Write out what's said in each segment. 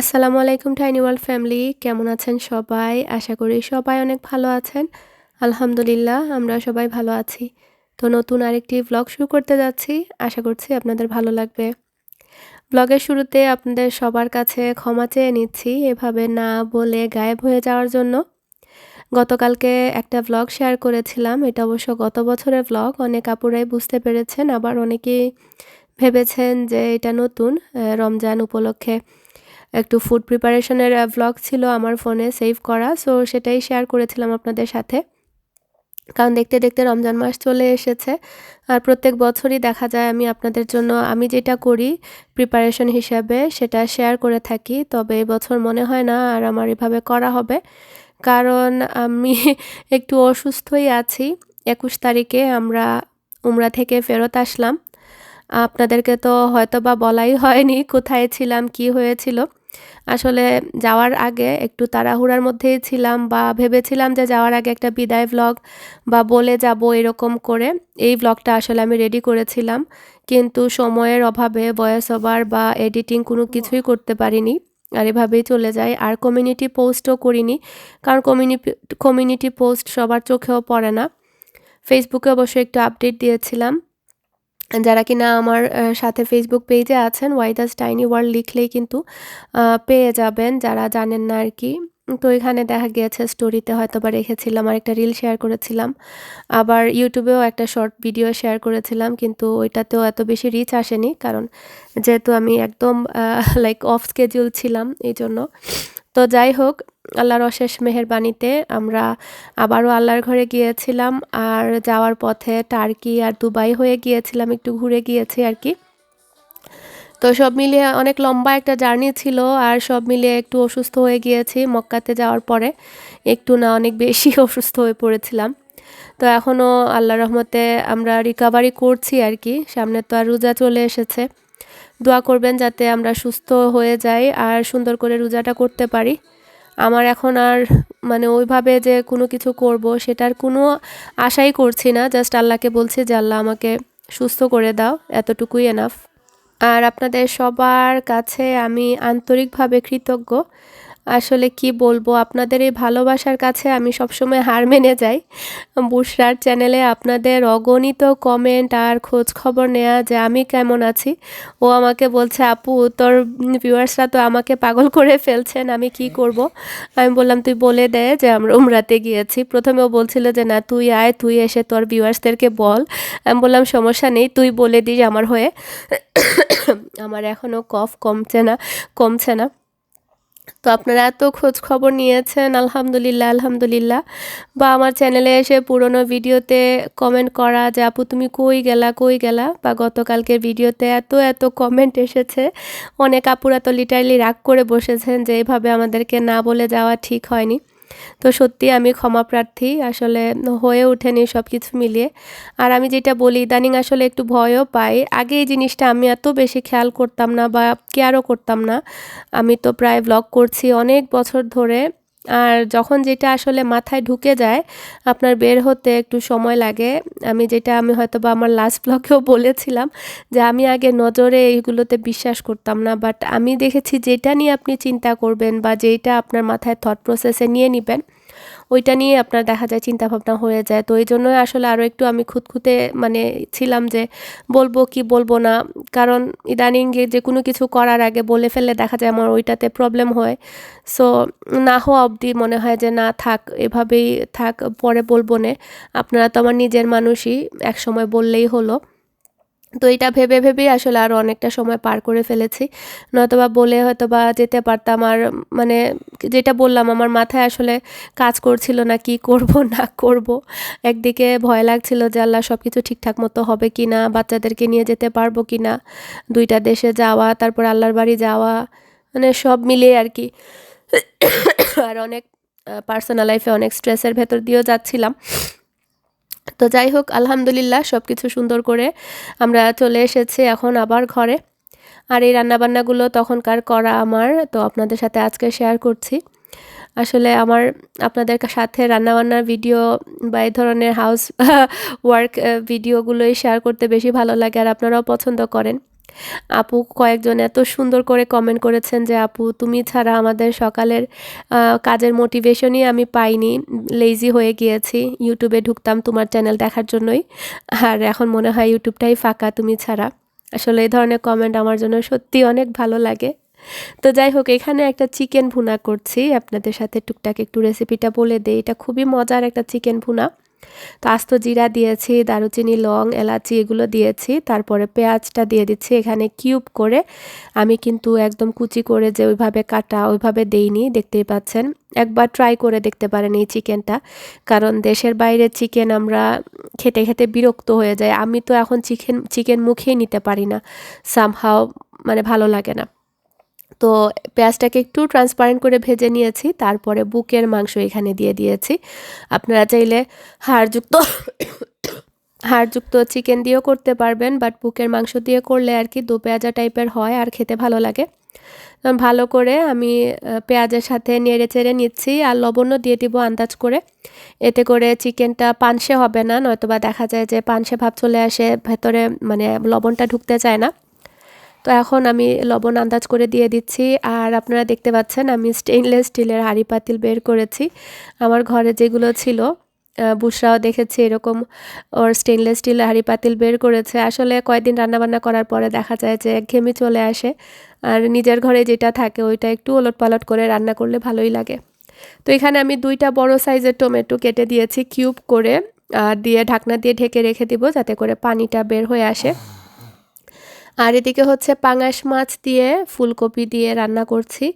আসসালামু আলাইকুম tiny world family কেমন আছেন সবাই? আশা করি সবাই অনেক ভালো আছেন। আলহামদুলিল্লাহ, আমরা সবাই ভালো আছি। তো নতুন আরেকটি ব্লগ শুরু করতে যাচ্ছি। আশা করছি আপনাদের ভালো লাগবে। ব্লগের শুরুতে আপনাদের সবার কাছে ক্ষমা চেয়ে নিচ্ছি, এভাবে না বলে গায়েব হয়ে যাওয়ার জন্য। গতকালকে একটা ব্লগ শেয়ার করেছিলাম, এটা অবশ্য গত বছরের ব্লগ অনেক আপুরাই বুঝতে পেরেছেন, আবার অনেকেই ভেবেছেন যে এটা নতুন রমজান উপলক্ষে। একটু ফুড প্রিপারেশনের ব্লগ ছিল আমার ফোনে সেভ করা সো সেটাই শেয়ার করেছিলাম আপনাদের সাথে। কারণ দেখতে দেখতে রমজান মাস চলে এসেছে, আর প্রত্যেক বছরই দেখা যায় আমি আপনাদের জন্য, আমি যেটা করি প্রিপারেশন হিসাবে সেটা শেয়ার করে থাকি, তবে এবছর মনে হয় না আর আমার এভাবে করা হবে। কারণ আমি একটু অসুস্থই আছি, একুশ তারিখে আমরা উমরা থেকে ফেরত আসলাম। আপনাদেরকে তো হয়তো বা বলাই হয়নি কোথায় ছিলাম, কি হয়েছিল। আসলে যাওয়ার আগে একটু তাড়াহুড়ার মধ্যেই ছিলাম বা ভেবেছিলাম যে যাওয়ার আগে একটা বিদায় ভ্লগ বা বলে যাব এরকম করে। এই ভ্লগটা আসলে আমি রেডি করেছিলাম, কিন্তু সময়ের অভাবে ভয়েস ওভার বা এডিটিং কোনো কিছুই করতে পারিনি আর এভাবেই চলে যায়। আর কমিউনিটি পোস্টও করিনি, কারণ কমিউনিটি কমিউনিটি পোস্ট সবার চোখেও পড়ে না। ফেসবুকে অবশ্যই একটু আপডেট দিয়েছিলাম। যারা কিনা আমার সাথে ফেসবুক পেজে আছেন ওয়াইদাস টাইনি ওয়ার্ল্ড লিখলেই কিন্তু পেয়ে যাবেন যারা জানেন না আর কি। তো এখানে দেখা গিয়েছে স্টোরিতে হয়তো বা রেখেছিলাম আর একটা রিল শেয়ার করেছিলাম। আবার ইউটিউবেও একটা শর্ট ভিডিও শেয়ার করেছিলাম, কিন্তু ওইটাতেও এত বেশি রিচ আসেনি, কারণ যেহেতু আমি একদম লাইক অফ স্কেজুল ছিলাম এই জন্য তো যাই হোক আল্লাহর অশেষ মেহেরবানিতে আমরা আবারও আল্লাহর ঘরে গিয়েছিলাম আর যাওয়ার পথে টার্কি আর দুবাই হয়ে গিয়েছিলাম, একটু ঘুরে গিয়েছি আর কি। তো সব মিলিয়ে অনেক লম্বা একটা জার্নি ছিল আর সব মিলিয়ে একটু অসুস্থ হয়ে গিয়েছি মক্কাতে যাওয়ার পরে। একটু না, অনেক বেশি অসুস্থ হয়ে পড়েছিলাম। তো এখনও আল্লাহ রহমতে আমরা রিকাভারি করছি আর কি। সামনে তো আর রোজা চলে এসেছে। দোয়া করবেন যাতে আমরা সুস্থ হয়ে যাই আর সুন্দর করে রোজাটা করতে পারি। আমার এখন আর মানে ওইভাবে যে কোনো কিছু করব সেটার কোনো আশাই করছি না। জাস্ট আল্লাহকে বলছি যে, আল্লাহ আমাকে সুস্থ করে দাও, এতটুকুই এনাফ আর আপনাদের সবার কাছে আমি আন্তরিকভাবে কৃতজ্ঞ। আসলে কি বলব, আপনাদের এই ভালোবাসার কাছে আমি সবসময় হার মেনে যাই। বুসরার চ্যানেলে আপনাদের অগণিত কমেন্ট আর খোঁজ খবর নেওয়া যে আমি কেমন আছি, ও আমাকে বলছে, আপু, তোর ভিউয়ার্সরা তো আমাকে পাগল করে ফেলছেন, আমি কি করব? আমি বললাম, তুই বলে দে যে আমরা উমরাতে গিয়েছি। প্রথমে ও বলছিল যে, না, তুই আয়, তুই এসে তোর ভিউয়ার্সদেরকে বল। আমি বললাম, সমস্যা নেই, তুই বলে দিস আমার হয়ে। আমার এখনও কফ কমছে না কমছে না। তো আপনারা এত খোঁজ খবর নিয়েছেন, আলহামদুলিল্লাহ আলহামদুলিল্লাহ। বা আমার চ্যানেলে এসে পুরনো ভিডিওতে কমেন্ট করা যে, আপু, তুমি কই গেলা কই গেলা? বা গতকালকের ভিডিওতে এত এত কমেন্ট এসেছে। অনেক আপুরা তো লিটারলি রাগ করে বসেছেন যে, এইভাবে আমাদেরকে না বলে যাওয়া ঠিক হয়নি। তো সত্যি আমি ক্ষমা প্রার্থী। আসলে হয়ে ওঠেনি সব কিছু মিলিয়ে। আর আমি যেটা বলি, ইদানিং আসলে একটু ভয়ও পাই। আগে এই জিনিসটা আমি এত বেশি খেয়াল করতাম না বা কেয়ারও করতাম না। আমি তো প্রায় ব্লগ করছি অনেক বছর ধরে। আর যখন যেটা আসলে মাথায় ঢুকে যায়, আপনার বের হতে একটু সময় লাগে। আমি যেটা, আমি হয়তো বা আমার লাস্ট ব্লকেও বলেছিলাম যে আমি আগে নজরে এইগুলোতে বিশ্বাস করতাম না বাট আমি দেখেছি যেটা নিয়ে আপনি চিন্তা করবেন বা যেটা আপনার মাথায় থট প্রসেসে নিয়ে নেবেন ওইটা নিয়ে আপনার দেখা যায় চিন্তাভাবনা হয়ে যায়। তো এই জন্যই আসলে আরও একটু আমি খুঁতখুঁতে মানে ছিলাম যে বলব কি বলব না। কারণ ইদানিং যে কোনো কিছু করার আগে বলে ফেললে দেখা যায় আমার ওইটাতে প্রবলেম হয়। সো না হওয়া অবধি মনে হয় যে, না, থাক, এভাবেই থাক, পরে বলব না। আপনারা তো আমার নিজের মানুষই এক সময় বললেই হলো। তো এটা ভেবে ভেবেই আসলে আরও অনেকটা সময় পার করে ফেলেছি। নয়তোবা বলে হয়তো বা যেতে পারতাম আর মানে যেটা বললাম, আমার মাথায় আসলে কাজ করছিল না কি করব, না করব। একদিকে ভয় লাগছিল যে আল্লাহ সব কিছু ঠিকঠাক মতো হবে কি না বাচ্চাদেরকে নিয়ে যেতে পারব কি না দুইটা দেশে যাওয়া, তারপর আল্লাহর বাড়ি যাওয়া মানে সব মিলিয়ে আর কি। আর অনেক পার্সোনাল লাইফে অনেক স্ট্রেসের ভেতর দিয়েও যাচ্ছিলাম। তো যাই হোক, আলহামদুলিল্লাহ সব কিছু সুন্দর করে আমরা চলে এসেছি এখন আবার ঘরে। আর এই রান্নাবান্নাগুলো তখনকার করা আমার, তো আপনাদের সাথে আজকে শেয়ার করছি। আসলে আমার, আপনাদের সাথে রান্নাবান্নার ভিডিও বা এই ধরনের হাউস ওয়ার্ক ভিডিওগুলোই শেয়ার করতে বেশি ভালো লাগে আর আপনারাও পছন্দ করেন। আপু কয়েকজন এত সুন্দর করে কমেন্ট করেছেন যে, আপু, তুমি ছাড়া আমাদের সকালের কাজের মোটিভেশনই আমি পাইনি। লেজি হয়ে গিয়েছি। ইউটিউবে ঢুকতাম তোমার চ্যানেল দেখার জন্যই। আর এখন মনে হয় ইউটিউবটাই ফাঁকা, তুমি ছাড়া। আসলে এই ধরনের কমেন্ট আমার জন্য সত্যি অনেক ভালো লাগে। তো যাই হোক, এখানে একটা চিকেন ভুনা করছি। আপনাদের সাথে টুকটাক একটু রেসিপিটা বলে দেই। এটা খুবই মজার একটা চিকেন ভুনা। তো আস্ত জিরা দিয়েছি, দারুচিনি, লং, এলাচি এগুলো দিয়েছি। তারপরে পেঁয়াজটা দিয়ে দিচ্ছি, এখানে কিউব করে। আমি কিন্তু একদম কুচি করে যে ওইভাবে কাটা, ওইভাবে দেইনি, দেখতেই পাচ্ছেন। একবার ট্রাই করে দেখতে পারেন এই চিকেনটা। কারণ দেশের বাইরে চিকেন আমরা খেতে খেতে বিরক্ত হয়ে যায়। আমি তো এখন চিকেন চিকেন মুখেই নিতে পারি না। সামহাও মানে ভালো লাগে না। তো পেঁয়াজটাকে একটু ট্রান্সপারেন্ট করে ভেজে নিয়েছি, তারপরে বুকের মাংস এখানে দিয়ে দিয়েছি। আপনারা চাইলে হাড়যুক্ত হাড়যুক্ত চিকেন দিয়েও করতে পারবেন বাট বুকের মাংস দিয়ে করলে আর কি দু পেঁয়াজা টাইপের হয় আর খেতে ভালো লাগে। ভালো করে আমি পেঁয়াজের সাথে নেড়ে চেড়ে নিচ্ছি আর লবণও দিয়ে দিব আন্দাজ করে। এতে করে চিকেনটা পানসে হবে না, নয়তোবা দেখা যায় যে পানসে ভাব চলে আসে, ভেতরে মানে লবণটা ঢুকতে চায় না। তো এখন আমি লবণ আন্দাজ করে দিয়ে দিচ্ছি। আর আপনারা দেখতে পাচ্ছেন, আমি স্টেইনলেস স্টিলের হাঁড়ি পাতিল বের করেছি। আমার ঘরে যেগুলো ছিল বুসরাও দেখেছি এরকম, ওর স্টেনলেস স্টিল হাঁড়ি পাতিল বের করেছে। আসলে কয়েকদিন রান্নাবান্না করার পরে দেখা যায় যে ঘেমি চলে আসে। আর নিজের ঘরে যেটা থাকে, ওইটা একটু ওলট পালট করে রান্না করলে ভালোই লাগে। তো এখানে আমি দুইটা বড় সাইজের টমেটো কেটে দিয়েছি, কিউব করে, আর দিয়ে ঢাকনা দিয়ে ঢেকে রেখে দিব, যাতে করে পানিটা বের হয়ে আসে। আর এদিকে হচ্ছে পাঙাশ মাছ দিয়ে ফুলকপি দিয়ে রান্না করছি।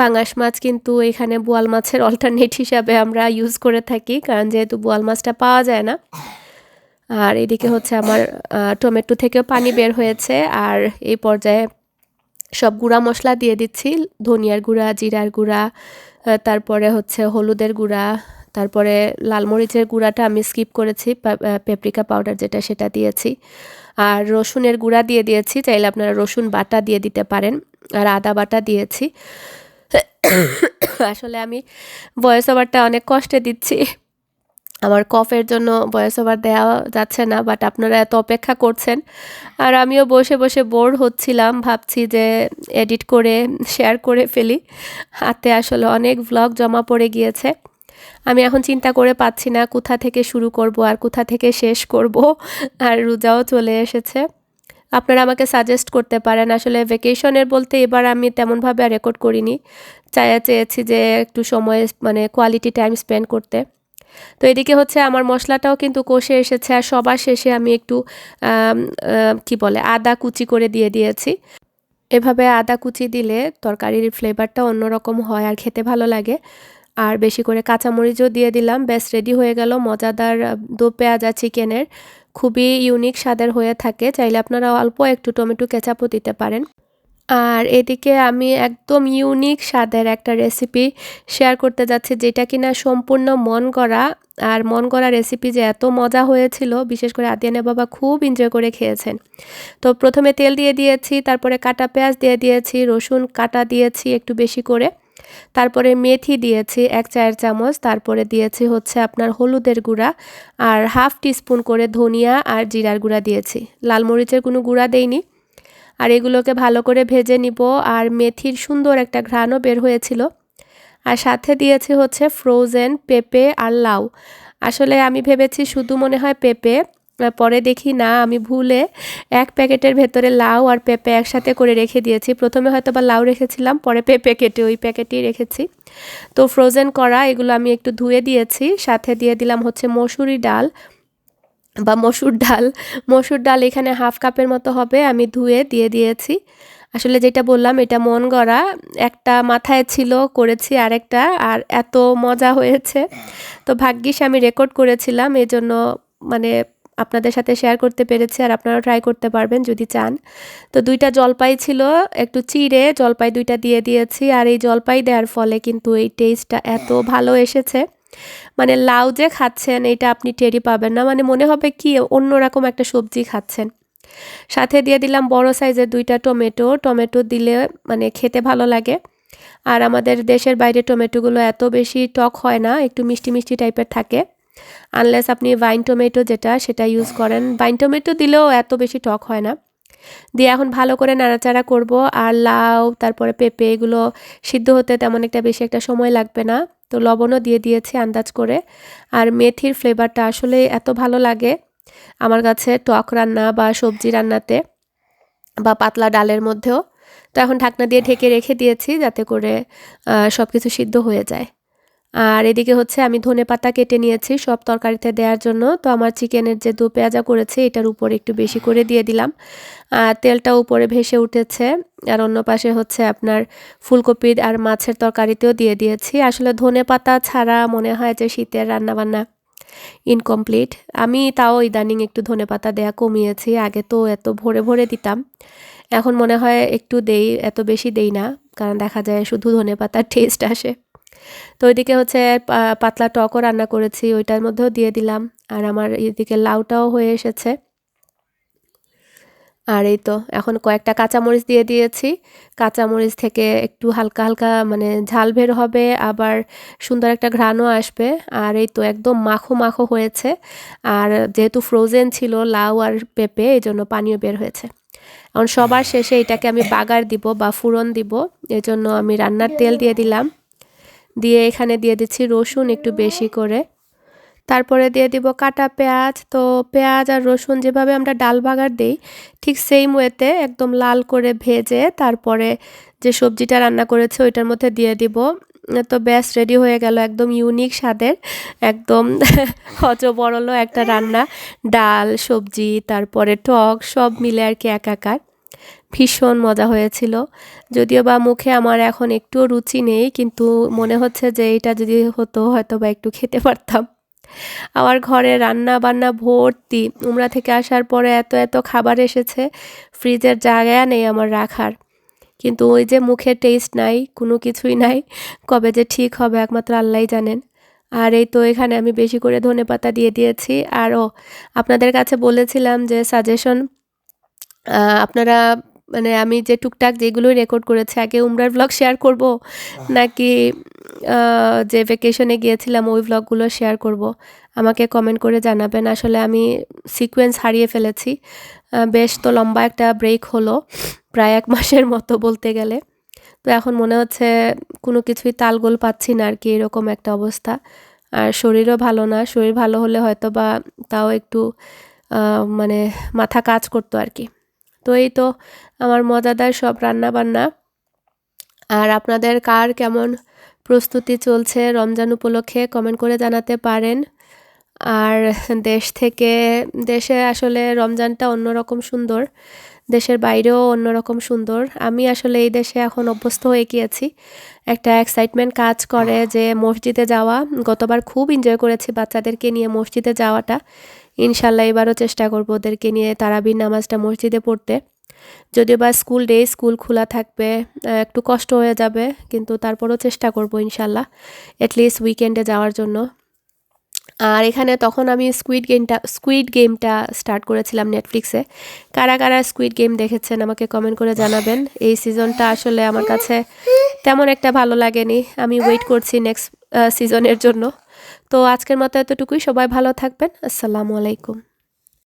পাঙাশ মাছ কিন্তু এখানে বোয়াল মাছের অল্টারনেট হিসাবে আমরা ইউজ করে থাকি, কারণ যেহেতু বোয়াল মাছটা পাওয়া যায় না। আর এদিকে হচ্ছে আমার টমেটো থেকেও পানি বের হয়েছে। আর এই পর্যায়ে সব গুঁড়া মশলা দিয়ে দিচ্ছি, ধনিয়ার গুঁড়া, জিরার গুঁড়া তারপরে হচ্ছে হলুদের গুঁড়া তারপরে লাল মরিচের গুঁড়াটা আমি স্কিপ করেছি পেপরিকা পাউডার যেটা সেটা দিয়েছি। আর রসুনের গুঁড়া দিয়ে দিয়েছি, চাইলে আপনারা রসুন বাটা দিয়ে দিতে পারেন। আর আদা বাটা দিয়েছি। আসলে আমি ভয়েস ওভারটা অনেক কষ্টে দিচ্ছি। আমার কফের জন্য ভয়েস ওভার দেওয়া যাচ্ছে না বাট আপনারা এত অপেক্ষা করছেন। আর আমিও বসে বসে বোর হচ্ছিলাম, ভাবছি যে এডিট করে শেয়ার করে ফেলি। হাতে আসলে অনেক ভ্লগ জমা পড়ে গিয়েছে। আমি এখন চিন্তা করে পাচ্ছি না কোথা থেকে শুরু করব আর কোথা থেকে শেষ করব, আর রোজাও চলে এসেছে। আপনারা আমাকে সাজেস্ট করতে পারেন, আসলে ভেকেশনের বলতে এবার আমি তেমনভাবে রেকর্ড করিনি। চাইয়া চেয়েছি যে একটু সময় মানে কোয়ালিটি টাইম স্পেন্ড করতে। তো এদিকে হচ্ছে আমার মশলাটাও কিন্তু কষে এসেছে, আর সবার শেষে আমি একটু কি বলে, আদা কুচি করে দিয়ে দিয়েছি। এভাবে আদা কুচি দিলে তরকারির ফ্লেভারটা অন্যরকম হয় আর খেতে ভালো লাগে। আর বেশি করে কাঁচামরিচও দিয়ে দিলাম। ব্যাস রেডি হয়ে গেল। মজাদার দো পেঁয়াজা চিকেনের খুবই ইউনিক স্বাদের হয়ে থাকে। চাইলে আপনারা অল্প একটু টমেটো কেচাপও দিতে পারেন। আর এদিকে আমি একদম ইউনিক স্বাদের একটা রেসিপি শেয়ার করতে যাচ্ছি, যেটা কিনা সম্পূর্ণ মন করা। আর মন করা রেসিপি যে এত মজা হয়েছিল, বিশেষ করে আদিয়ানে বাবা খুব এনজয় করে খেয়েছেন। তো প্রথমে তেল দিয়ে দিয়েছি, তারপরে কাটা পেঁয়াজ দিয়ে দিয়েছি, রসুন কাটা দিয়েছি একটু বেশি করে। তারপরে মেথি দিয়েছি এক চায়ের চামচ, তারপরে দিয়েছি হচ্ছে আপনার হলুদের গুঁড়া আর হাফ টিস্পুন করে ধনিয়া আর জিরার গুঁড়া দিয়েছি। লাল মরিচের কোনো গুঁড়া দেইনি। আর এগুলোকে ভালো করে ভেজে নিব আর মেথির সুন্দর একটা ঘ্রাণও বের হয়েছিল। আর সাথে দিয়েছি হচ্ছে ফ্রোজেন পেঁপে আর লাউ। আসলে আমি ভেবেছি শুধু মনে হয় পেঁপে পরে দেখি, না, আমি ভুলে এক প্যাকেটের ভেতরে লাউ আর পেঁপে একসাথে করে রেখে দিয়েছি। প্রথমে হয়তো বা লাউ রেখেছিলাম, পরে পেঁপে কেটে ওই প্যাকেটেই রেখেছি। তো ফ্রোজেন করা, এগুলো আমি একটু ধুয়ে দিয়েছি। সাথে দিয়ে দিলাম হচ্ছে মসুরি ডাল বা মসুর ডাল। মসুর ডাল এখানে হাফ কাপের মতো হবে, আমি ধুয়ে দিয়ে দিয়েছি। আসলে যেটা বললাম, এটা মন গড়া, একটা মাথায় ছিল, করেছি আরেকটা, আর এত মজা হয়েছে। তো ভাগ্যিস আমি রেকর্ড করেছিলাম, এজন্য মানে আপনাদের সাথে শেয়ার করতে পেরেছি আর আপনারাও ট্রাই করতে পারবেন যদি চান। তো দুইটা জলপাই ছিল, একটু চিড়ে, জলপাই দুইটা দিয়ে দিয়েছি আর এই জলপাই দেওয়ার ফলে কিন্তু এই টেস্টটা এত ভালো এসেছে। মানে লাউ যে খাচ্ছেন, এটা আপনি টেরি পাবেন না। মানে মনে হবে কি অন্যরকম একটা সবজি খাচ্ছেন। সাথে দিয়ে দিলাম বড় সাইজের দুইটা টমেটো। টমেটো দিলে মানে খেতে ভালো লাগে। আর আমাদের দেশের বাইরে টমেটোগুলো এত বেশি টক হয় না, একটু মিষ্টি মিষ্টি টাইপের থাকে। আনলেস আপনি ভাইন টমেটো যেটা সেটা ইউজ করেন। ভাইন টমেটো দিলেও এত বেশি টক হয় না। দিয়ে এখন ভালো করে নাড়াচাড়া করব আর লাউ, তারপরে পেঁপে এগুলো সিদ্ধ হতে তেমন একটা বেশি একটা সময় লাগবে না। তো লবণও দিয়ে দিয়েছি আন্দাজ করে। আর মেথির ফ্লেভারটা আসলে এত ভালো লাগে আমার কাছে টক রান্না বা সবজি রান্নাতে বা পাতলা ডালের মধ্যেও। তো এখন ঢাকনা দিয়ে ঢেকে রেখে দিয়েছি যাতে করে সব কিছু সিদ্ধ হয়ে যায়। আর এদিকে হচ্ছে আমি ধনে পাতা কেটে নিয়েছি, সব তরকারিতে দেওয়ার জন্য। তো আমার চিকেনের যে দু পেঁয়াজা করেছে, এটার উপর একটু বেশি করে দিয়ে দিলাম। আর তেলটা উপরে ভেসে উঠেছে। আর অন্য পাশে হচ্ছে আপনার ফুলকপি আর মাছের তরকারিতেও দিয়ে দিয়েছি। আসলে ধনে পাতা ছাড়া মনে হয় যে শীতের রান্নাবান্না ইনকমপ্লিট আমি তাও ইদানিং একটু ধনে পাতা দেয়া কমিয়েছি, আগে তো এত ভরে ভরে দিতাম। এখন মনে হয় একটু দেই, এত বেশি দেই না, কারণ দেখা যায় শুধু ধনে পাতার টেস্ট আসে। তো ওইদিকে হচ্ছে পাতলা টকও রান্না করেছি, ওইটার মধ্যেও দিয়ে দিলাম। আর আমার এদিকে লাউটাও হয়ে এসেছে। আর এই তো, এখন কয়েকটা কাঁচামরিচ দিয়ে দিয়েছি। কাঁচামরিচ থেকে একটু হালকা হালকা মানে ঝাল বের হবে, আবার সুন্দর একটা ঘ্রাণও আসবে। আর এই তো একদম মাখো মাখো হয়েছে। আর যেহেতু ফ্রোজেন ছিল লাউ আর পেঁপে, এই জন্য পানীয় বের হয়েছে। এখন সবার শেষে এটাকে আমি বাগার দিব বা ফুরন দিব, এই জন্য আমি রান্নার তেল দিয়ে দিলাম। দিয়ে এখানে দিয়ে দিচ্ছি রসুন একটু বেশি করে। তারপরে দিয়ে দিব কাটা পেঁয়াজ। তো পেঁয়াজ আর রসুন যেভাবে আমরা ডাল বাগার দিই, ঠিক সেম ওয়েতে একদম লাল করে ভেজে তারপরে যে সবজিটা রান্না করেছে ওইটার মধ্যে দিয়ে দিব। তো ব্যাস রেডি হয়ে গেল একদম ইউনিক স্বাদের, একদম হজ বড়লো একটা রান্না। ডাল, সবজি, তারপরে টক, সব মিলে আর কি একাকার। ভীষণ মজা হয়েছিল। যদিও বা মুখে আমার এখন একটুও রুচি নেই, কিন্তু মনে হচ্ছে যে এটা যদি হতো হয়তো বা একটু খেতে পারতাম। আমার ঘরে রান্না বান্না ভর্তি। উমরা থেকে আসার পরে এত এত খাবার এসেছে, ফ্রিজের জায়গা নেই আমার রাখার। কিন্তু ওই যে মুখের টেস্ট নাই, কোনো কিছুই নাই, কবে যে ঠিক হবে একমাত্র আল্লাহ জানেন। আর এই তো এখানে আমি বেশি করে ধনে পাতা দিয়ে দিয়েছি। আরও আপনাদের কাছে বলেছিলাম যে সাজেশন আপনারা মানে আমি যে টুকটাক যেগুলো রেকর্ড করেছি আগে উমরার ব্লগ শেয়ার করব নাকি যে ভেকেশনে গিয়েছিলাম ওই ব্লগগুলো শেয়ার করব। আমাকে কমেন্ট করে জানাবেন। আসলে আমি সিকোয়েন্স হারিয়ে ফেলেছি। বেশ তো লম্বা একটা ব্রেক হলো প্রায় এক মাসের মতো বলতে গেলে। তো এখন মনে হচ্ছে কোনো কিছুই তালগোল পাচ্ছি না আর কি এরকম একটা অবস্থা। আর শরীরও ভালো না শরীর ভালো হলে হয়তো বা তাও একটু মানে মাথা কাজ করতো আর কি তো এই তো আমার মজাদার সব রান্না বান্না আর আপনাদের কার কেমন প্রস্তুতি চলছে রমজান উপলক্ষে কমেন্ট করে জানাতে পারেন। আর দেশ থেকে, দেশে আসলে রমজানটা অন্যরকম সুন্দর, দেশের বাইরেও অন্যরকম সুন্দর। আমি আসলে এই দেশে এখন অভ্যস্ত হয়ে গিয়েছি। একটা এক্সাইটমেন্ট কাজ করে যে মসজিদে যাওয়া, গতবার খুব এনজয় করেছি বাচ্চাদেরকে নিয়ে মসজিদে যাওয়াটা। ইনশাল্লাহ এবারও চেষ্টা করব ওদেরকে নিয়ে তারাবির নামাজটা মসজিদে পড়তে। যদিও বা স্কুল ডে, স্কুল খোলা থাকবে একটু কষ্ট হয়ে যাবে, কিন্তু তারপরও চেষ্টা করব ইনশাল্লাহ অ্যাটলিস্ট উইকেন্ডে যাওয়ার জন্য। আর এখানে তখন আমি স্কুইড গেমটা স্কুইড গেমটা স্টার্ট করেছিলাম নেটফ্লিক্সে কারা কারা স্কুইড গেম দেখেছেন আমাকে কমেন্ট করে জানাবেন। এই সিজনটা আসলে আমার কাছে তেমন একটা ভালো লাগেনি। আমি ওয়েট করছি নেক্সট সিজনের জন্য। তো আজকের মতো এতটুকুই। সবাই ভালো থাকবেন। আসসালামু আলাইকুম।